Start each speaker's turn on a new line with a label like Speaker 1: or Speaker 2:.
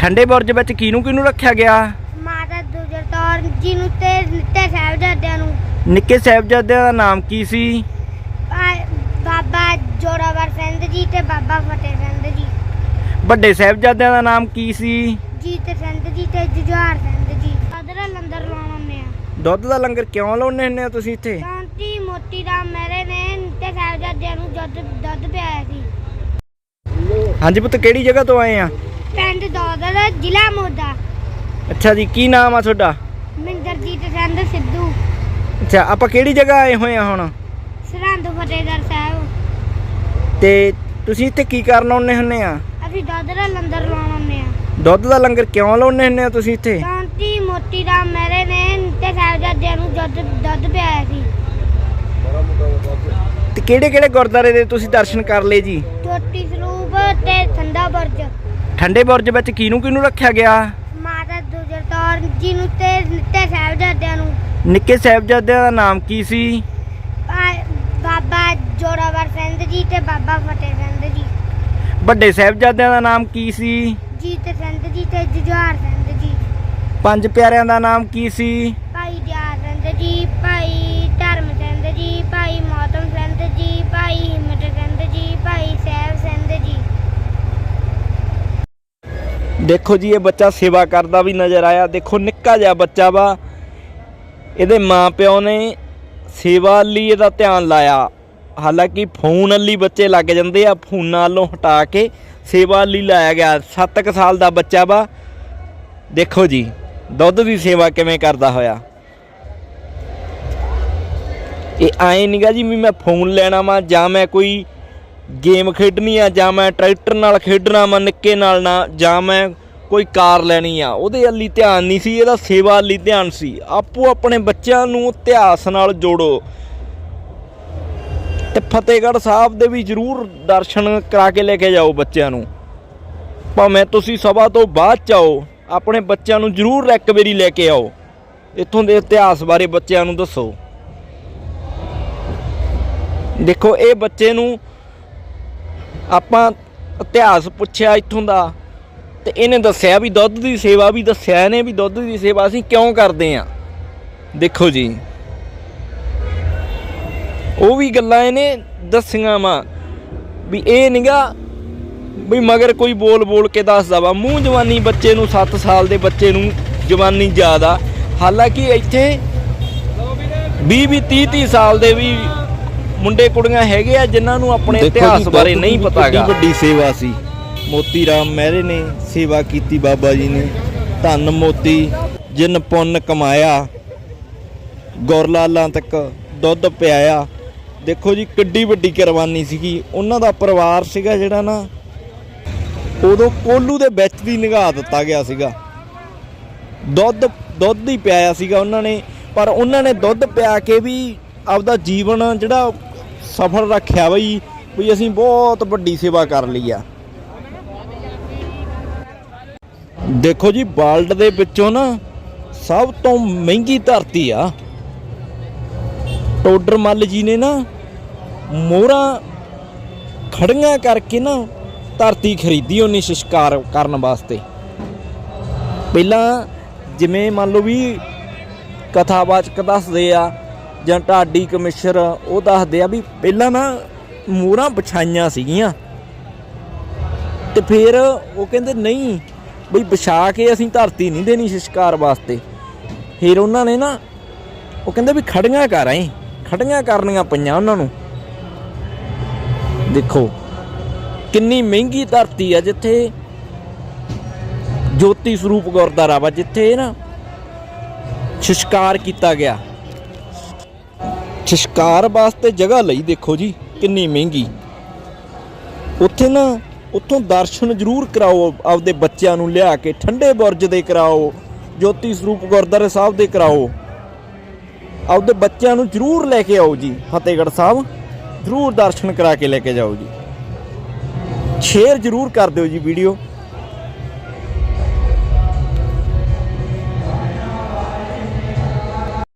Speaker 1: ਠੰਡੇ ਬੁਰਜ ਵਿੱਚ ਕਿਹਨੂੰ ਕਿਹਨੂੰ ਰੱਖਿਆ ਗਿਆ?
Speaker 2: ਮਾਤਾ ਦੁਜਰ ਤੌਰ ਜੀ ਨੂੰ ਤੇ ਨਿੱਤੇ ਸਾਹਿਬਜ਼ਾਦਿਆਂ ਨੂੰ।
Speaker 1: ਨਿੱਕੇ ਸਾਹਿਬਜ਼ਾਦਿਆਂ ਦਾ ਨਾਮ ਕੀ ਸੀ?
Speaker 2: ਬਾਬਾ ਜੋਰਾਵਰ ਸਿੰਘ ਜੀ ਤੇ ਬਾਬਾ ਫਤਿਹ ਸਿੰਘ ਜੀ।
Speaker 1: ਵੱਡੇ ਸਾਹਿਬਜ਼ਾਦਿਆਂ ਦਾ ਨਾਮ ਕੀ ਸੀ?
Speaker 2: ਜੀਤ ਸਿੰਘ ਜੀ ਤੇ ਜੁਝਾਰ ਸਿੰਘ ਜੀ। ਅਦਰਾ ਲੰਦਰ ਲਾਉਣੇ ਆ।
Speaker 1: ਦੁੱਧ ਦਾ ਲੰਗਰ ਕਿਉਂ ਲਾਉਂਦੇ ਹੁੰਦੇ ਆ ਤੁਸੀਂ ਇੱਥੇ?
Speaker 2: ਕਾਂਤੀ ਮੋਤੀ ਰਾਮ ਮੇਰੇ ਨੇ ਨਿੱਤੇ ਸਾਹਿਬਜ਼ਾਦਿਆਂ ਨੂੰ ਦੁੱਧ ਦੁੱਧ ਪਿਆਇਆ ਸੀ।
Speaker 1: ਹਾਂਜੀ ਪੁੱਤ ਕਿਹੜੀ ਜਗ੍ਹਾ ਤੋਂ ਆਏ ਆ?
Speaker 2: ਪਿੰਡ ਜ਼ਿਲ੍ਹਾ ਮੋਦਾ।
Speaker 1: ਅੱਛਾ ਜੀ ਕੀ ਨਾਮ ਆ ਤੁਹਾਡਾ?
Speaker 2: ਮਿੰਦਰਜੀਤ ਸਿੰਘ ਸਿੱਧੂ।
Speaker 1: ਅੱਛਾ ਆਪਾਂ ਕਿਹੜੀ ਜਗ੍ਹਾ ਆਏ ਹੋਏ ਆ ਹੁਣ?
Speaker 2: ਸਰਹੰਦ ਫਤਿਹਗੜ੍ਹ ਸਾਹਿਬ।
Speaker 1: ਤੇ ਤੁਸੀਂ ਇੱਥੇ ਕੀ ਕਰਨ ਆਉਂਦੇ ਹੁੰਦੇ ਆ?
Speaker 2: ਅਸੀਂ ਦੁੱਧ ਦਾ ਲੰਦਰ ਲਾਉਣੇ ਆ।
Speaker 1: ਦੁੱਧ ਦਾ ਲੰਗਰ ਕਿਉਂ ਲਾਉਂਦੇ ਹੁੰਦੇ ਆ ਤੁਸੀਂ ਇੱਥੇ?
Speaker 2: ਕਾਂਤੀ ਮੋਤੀ ਰਾਮ ਮੇਰੇ ਨੇ ਨਿੱਤੇ ਸਾਹਿਬਜ਼ਾਦਿਆਂ ਨੂੰ ਦੁੱਧ ਦੁੱਧ ਪਿਆਇਆ ਸੀ।
Speaker 1: ਤੇ ਕਿਹੜੇ ਕਿਹੜੇ ਗੁਰਦਾਰੇ ਦੇ ਤੁਸੀਂ ਦਰਸ਼ਨ ਕਰ ਲਏ ਜੀ?
Speaker 2: ਛੋਟੀ ਸਰੂਪ ਤੇ ਠੰਡਾ ਬੁਰਜ।
Speaker 1: ਠੰਡੇ ਬੁਰਜ ਵਿੱਚ ਕਿਹਨੂੰ ਕਿਹਨੂੰ ਰੱਖਿਆ ਗਿਆ?
Speaker 2: ਮਾਤਾ ਦੁਜਰ ਤੌਰ ਜੀ ਨੂੰ ਤੇ ਨਿੱਤੇ ਸਾਹਿਬਜ਼ਾਦਿਆਂ ਨੂੰ।
Speaker 1: ਨਿੱਕੇ ਸਾਹਿਬਜ਼ਾਦਿਆਂ ਦਾ ਨਾਮ ਕੀ ਸੀ?
Speaker 2: ਭਾ- ਬਾਬਾ ਜੋਰਾਵਰ ਸਿੰਘ ਜੀ ਤੇ ਬਾਬਾ ਫਤਿਹ ਸਿੰਘ ਜੀ।
Speaker 1: ਵੱਡੇ ਸਾਹਿਬਜ਼ਾਦਿਆਂ ਦਾ ਨਾਮ ਕੀ ਸੀ?
Speaker 2: ਜੀਤ ਸਿੰਘ ਜੀ ਤੇ ਜੁਝਾਰ ਸਿੰਘ ਜੀ।
Speaker 1: ਪੰਜ ਪਿਆਰਿਆਂ ਦਾ ਨਾਮ ਕੀ ਸੀ?
Speaker 2: ਭਾਈ ਦਿਆਲ ਸਿੰਘ ਜੀ
Speaker 1: ਦੇਖੋ ਜੀ, ਇਹ ਬੱਚਾ ਸੇਵਾ ਕਰਦਾ ਵੀ ਨਜ਼ਰ ਆਇਆ। ਦੇਖੋ, ਨਿੱਕਾ ਜਿਹਾ ਬੱਚਾ ਵਾ। ਇਹਦੇ ਮਾਪਿਓ ਨੇ ਸੇਵਾ ਲਈ ਇਹਦਾ ਧਿਆਨ ਲਾਇਆ। ਹਾਲਾਂਕਿ ਫੋਨ ਲਈ ਬੱਚੇ ਲੱਗ ਜਾਂਦੇ ਆ, ਫੋਨਾਂ ਵੱਲੋਂ ਹਟਾ ਕੇ ਸੇਵਾ ਲਈ ਲਾਇਆ ਗਿਆ। 7 ਸਾਲ ਦਾ ਬੱਚਾ ਵਾ। ਦੇਖੋ ਜੀ, ਦੁੱਧ ਦੀ ਸੇਵਾ ਕਿਵੇਂ ਕਰਦਾ ਹੋਇਆ। ਇਹ ਆਏ ਨਹੀਂਗਾ ਜੀ ਵੀ ਮੈਂ ਫੋਨ ਲੈਣਾ ਵਾ, ਜਾਂ ਮੈਂ ਕੋਈ ਗੇਮ ਖੇਡਣੀ ਆ, ਜਾਂ ਮੈਂ ਟਰੈਕਟਰ ਨਾਲ ਖੇਡਣਾ ਵਾ, ਨਿੱਕੇ ਨਾਲ ਨਾ, ਜਾਂ ਮੈਂ ਕੋਈ ਕਾਰ ਲੈਣੀ ਆ, ਉਹਦੇ ਵੱਲ ਧਿਆਨ ਨਹੀਂ ਸੀ, ਇਹਦਾ ਸੇਵਾ ਵੱਲ ਧਿਆਨ ਸੀ। ਆਪੋ ਆਪਣੇ ਬੱਚਿਆਂ ਨੂੰ ਇਤਿਹਾਸ ਨਾਲ ਜੋੜੋ। ਤੇ ਫਤਿਹਗੜ੍ਹ ਸਾਹਿਬ ਦੇ ਵੀ ਜ਼ਰੂਰ ਦਰਸ਼ਨ ਕਰਾ ਕੇ ਲੈ ਕੇ ਜਾਓ ਬੱਚਿਆਂ ਨੂੰ। ਭਾਵੇਂ ਤੁਸੀਂ ਸਭਾ ਤੋਂ ਬਾਅਦ ਚ ਆਓ, ਆਪਣੇ ਬੱਚਿਆਂ ਨੂੰ ਜ਼ਰੂਰ ਇੱਕ ਵਾਰੀ ਲੈ ਕੇ ਆਓ। ਇੱਥੋਂ ਦੇ ਇਤਿਹਾਸ ਬਾਰੇ ਬੱਚਿਆਂ ਨੂੰ ਦੱਸੋ। ਦੇਖੋ, ਇਹ ਬੱਚੇ ਨੂੰ ਆਪਾਂ ਇਤਿਹਾਸ ਪੁੱਛਿਆ ਇੱਥੋਂ ਦਾ। ਤੇ ਇਹਨੇ ਦੱਸਿਆ ਵੀ ਦੁੱਧ ਦੀ ਸੇਵਾ ਵੀ ਦੱਸਿਆ ਇਹਨੇ ਵੀ ਦੁੱਧ ਦੀ ਸੇਵਾ ਅਸੀਂ ਕਿਉਂ ਕਰਦੇ ਆ? ਦੇਖੋ ਜੀ। ਉਹ ਵੀ ਗੱਲਾਂ ਇਹਨੇ ਦੱਸੀਆਂ ਵਾ ਵੀ ਇਹ ਨਿਗਾ ਵੀ ਮਗਰ ਕੋਈ ਬੋਲ ਬੋਲ ਕੇ ਦੱਸਦਾ ਵਾ। ਮੂੰਹ ਜਵਾਨੀ ਬੱਚੇ ਨੂੰ 7 ਸਾਲ ਦੇ ਬੱਚੇ ਨੂੰ ਜਵਾਨੀ ਜ਼ਿਆਦਾ। ਹਾਲਾਂਕਿ ਇੱਥੇ 20 20 30 30 ਸਾਲ ਦੇ ਵੀ ਮੁੰਡੇ ਕੁੜੀਆਂ ਹੈਗੇ ਆ ਜਿਨ੍ਹਾਂ ਨੂੰ ਆਪਣੇ ਇਤਿਹਾਸ ਬਾਰੇ ਨਹੀਂ ਪਤਾਗਾ। ਵੱਡੀ ਸੇਵਾ ਸੀ। ਮੋਤੀ ਰਾਮ ਮਹਿਰੇ ਨੇ ਸੇਵਾ ਕੀਤੀ ਬਾਬਾ ਜੀ ਨੇ। ਧੰਨ ਮੋਤੀ, ਜਿਨ ਪੁੰਨ ਕਮਾਇਆ, ਗੁਰਲਾਲਾਂ ਤੱਕ ਦੁੱਧ ਪਿਆਇਆ। ਦੇਖੋ ਜੀ, ਕਿੱਡੀ ਵੱਡੀ ਕੁਰਬਾਨੀ ਸੀਗੀ। ਉਹਨਾਂ ਦਾ ਪਰਿਵਾਰ ਸੀਗਾ ਜਿਹੜਾ ਨਾ, ਉਦੋਂ ਕੋਲੂ ਦੇ ਵਿੱਚ ਵੀ ਨਿਗਾਹ ਦਿੱਤਾ ਗਿਆ ਸੀਗਾ। ਦੁੱਧ ਦੁੱਧ ਹੀ ਪਿਆਇਆ ਸੀਗਾ ਉਹਨਾਂ ਨੇ। ਪਰ ਉਹਨਾਂ ਨੇ ਦੁੱਧ ਪਿਆ ਕੇ ਵੀ ਆਪਦਾ ਜੀਵਨ ਜਿਹੜਾ ਸਫਲ ਰੱਖਿਆ ਬਈ ਵੀ ਅਸੀਂ ਬਹੁਤ ਵੱਡੀ ਸੇਵਾ ਕਰ ਲਈ ਆ। ਦੇਖੋ ਜੀ ਵਰਲਡ ਦੇ ਵਿੱਚੋਂ ਨਾ ਸਭ ਤੋਂ ਮਹਿੰਗੀ ਧਰਤੀ ਆ। ਟੋਡਰ ਮੱਲ ਜੀ ਨੇ ਨਾ ਮੋਹਰਾਂ ਖੜੀਆਂ ਕਰਕੇ ਨਾ ਧਰਤੀ ਖਰੀਦੀ ਉਹਨੇ ਸ਼ਿਸ਼ਕਾਰ ਕਰਨ ਵਾਸਤੇ। ਪਹਿਲਾਂ ਜਿਵੇਂ ਮੰਨ ਲਓ ਵੀ ਕਥਾਵਾਚਕ ਦੱਸਦੇ ਆ ਜਾਂ ਢਾਡੀ ਕਮਿਸ਼ਰ ਉਹ ਦੱਸਦੇ ਆ ਵੀ ਪਹਿਲਾਂ ਨਾ ਮੋਹਰਾਂ ਵਿਛਾਈਆਂ ਸੀਗੀਆਂ। ਤੇ ਫਿਰ ਉਹ ਕਹਿੰਦੇ, ਨਹੀਂ ਬਈ ਵਿਛਾ ਕੇ ਅਸੀਂ ਧਰਤੀ ਨਹੀਂ ਦੇਣੀ ਸ਼ਿਸ਼ਕਾਰ ਵਾਸਤੇ। ਫਿਰ ਉਹਨਾਂ ਨੇ ਨਾ ਉਹ ਕਹਿੰਦੇ ਵੀ ਖੜੀਆਂ ਕਰ ਆਏ ਖੜੀਆਂ ਕਰਨੀਆਂ ਪਈਆਂ ਉਹਨਾਂ ਨੂੰ। ਦੇਖੋ, ਕਿੰਨੀ ਮਹਿੰਗੀ ਧਰਤੀ ਆ ਜਿੱਥੇ ਜੋਤੀ ਸਰੂਪ ਗੁਰਦਾਰਾ ਵਾ, ਜਿੱਥੇ ਨਾ ਸ਼ਿਸ਼ਕਾਰ ਕੀਤਾ ਗਿਆ। ਸ਼ਿਸ਼ਕਾਰ ਵਾਸਤੇ ਜਗ੍ਹਾ ਲਈ ਦੇਖੋ ਜੀ, ਕਿੰਨੀ ਮਹਿੰਗੀ। ਉੱਥੇ ਨਾ ਉੱਥੋਂ ਦਰਸ਼ਨ ਜ਼ਰੂਰ ਕਰਾਓ, ਆਪਦੇ ਬੱਚਿਆਂ ਨੂੰ ਲਿਆ ਕੇ, ਠੰਡੇ ਬੁਰਜ ਦੇ ਕਰਾਓ, ਜੋਤੀ ਸਰੂਪ ਗੁਰਦਾਰੇ ਸਾਹਿਬ ਦੇ ਕਰਾਓ। ਆਪਦੇ ਬੱਚਿਆਂ ਨੂੰ ਜ਼ਰੂਰ ਲੈ ਕੇ ਆਓ ਜੀ, ਫਤਿਹਗੜ੍ਹ ਸਾਹਿਬ, ਜ਼ਰੂਰ ਦਰਸ਼ਨ ਕਰਾ ਕੇ ਲੈ ਕੇ ਜਾਓ ਜੀ। ਸ਼ੇਅਰ ਜ਼ਰੂਰ ਕਰ ਦਿਓ ਜੀ ਵੀਡੀਓ।